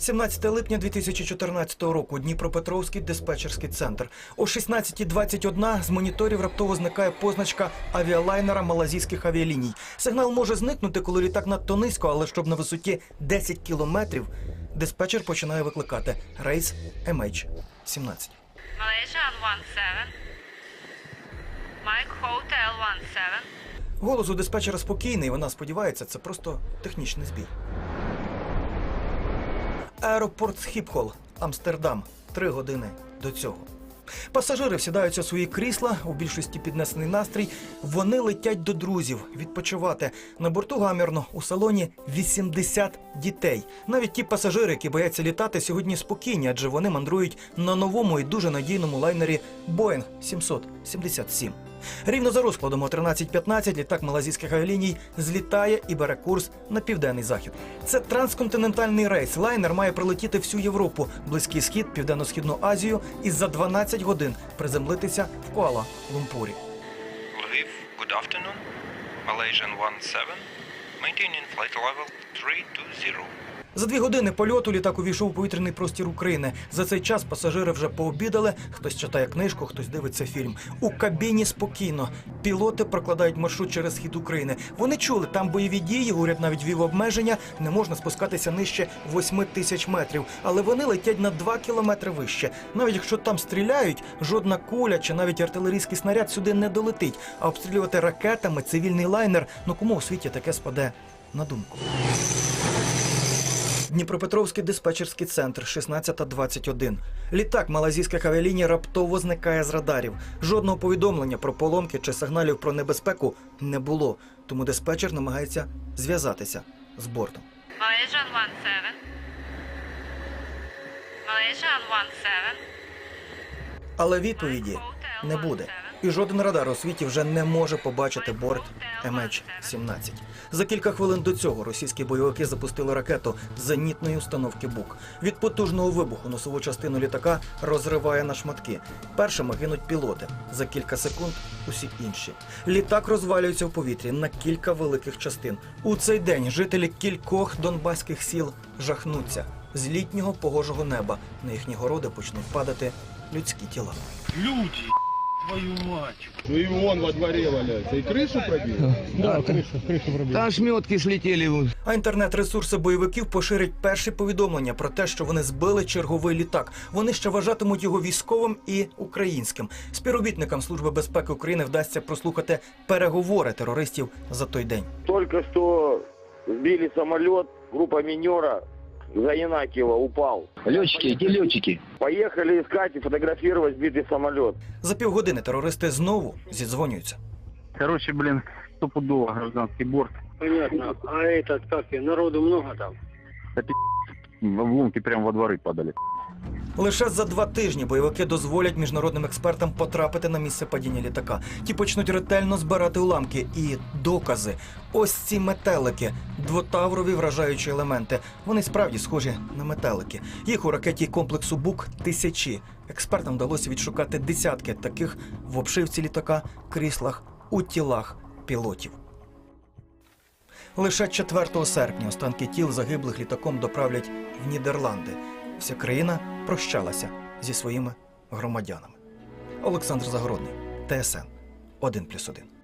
17 липня 2014 року. Дніпропетровський диспетчерський центр. О 16.21 з моніторів раптово зникає позначка авіалайнера малазійських авіаліній. Сигнал може зникнути, коли літак надто низько, але щоб на висоті 10 кілометрів, диспетчер починає викликати рейс MH17. Malaysia 17. Mike Hotel 17. Голос у диспетчера спокійний. Вона сподівається, це просто технічний збій. Аеропорт Схіпхол, Амстердам. Три години до цього. Пасажири всідаються у свої крісла, у більшості піднесений настрій. Вони летять до друзів відпочивати. На борту гамірно у салоні 80 дітей. Навіть ті пасажири, які бояться літати, сьогодні спокійні, адже вони мандрують на новому і дуже надійному лайнері Boeing 777. Рівно за розкладом о 13.15 літак малазійських авіаліній злітає і бере курс на південний захід. Це трансконтинентальний рейс. Лайнер має прилетіти всю Європу, близький схід, південно-східну Азію і за 12 годин приземлитися в Куала-Лумпурі. Lviv, good afternoon. Malaysian 17, maintaining flight level 320. За дві години польоту літак увійшов у повітряний простір України. За цей час пасажири вже пообідали. Хтось читає книжку, хтось дивиться фільм. У кабіні спокійно. Пілоти прокладають маршрут через схід України. Вони чули, там бойові дії. Уряд навіть вів обмеження. Не можна спускатися нижче 8 тисяч метрів. Але вони летять на 2 кілометри вище. Навіть якщо там стріляють, жодна куля чи навіть артилерійський снаряд сюди не долетить. А обстрілювати ракетами цивільний лайнер. Ну кому у світі таке спаде на думку? Дніпропетровський диспетчерський центр 16.21. Літак малазійських авіаліній раптово зникає з радарів. Жодного повідомлення про поломки чи сигналів про небезпеку не було. Тому диспетчер намагається зв'язатися з бортом. Malaysian 17. Malaysian 17. Але відповіді не буде. І жоден радар у світі вже не може побачити борт MH17. За кілька хвилин до цього російські бойовики запустили ракету зенітної установки БУК. Від потужного вибуху носову частину літака розриває на шматки. Першими гинуть пілоти. За кілька секунд усі інші. Літак розвалюється в повітрі на кілька великих частин. У цей день жителі кількох донбаських сіл жахнуться. З літнього погожого неба на їхні городи почнуть падати людські тіла. Люди, твою мать. Ну и вон во дворе валяется. И крышу пробил? Да, крышу, крышу пробили. Там шметки слетели. А інтернет-ресурси бойовиків поширять перші повідомлення про те, що вони збили черговий літак. Вони ще вважатимуть його військовим і українським. Співробітникам Служби безпеки України вдасться прослухати переговори терористів за той день. Только что сбили самолет, группа минера за Янакиева упал. Летчики, где летчики? Поехали искать и фотографировать сбитый самолет. За півгодини терористи знову зідзвонюються. Короче, блин, стопудово гражданский борт. Понятно. А этот, как и, народу много там? В обломки прямо во дворы падали. Лише за два тижні бойовики дозволять міжнародним експертам потрапити на місце падіння літака. Ті почнуть ретельно збирати уламки і докази. Ось ці метелики, двотаврові вражаючі елементи. Вони справді схожі на метелики. Їх у ракеті комплексу БУК тисячі. Експертам вдалося відшукати десятки таких в обшивці літака, кріслах, у тілах пілотів. Лише 4 серпня останки тіл загиблих літаком доправлять в Нідерланди. Вся країна прощалася зі своїми громадянами. Олександр Загородний, ТСН 1+,1.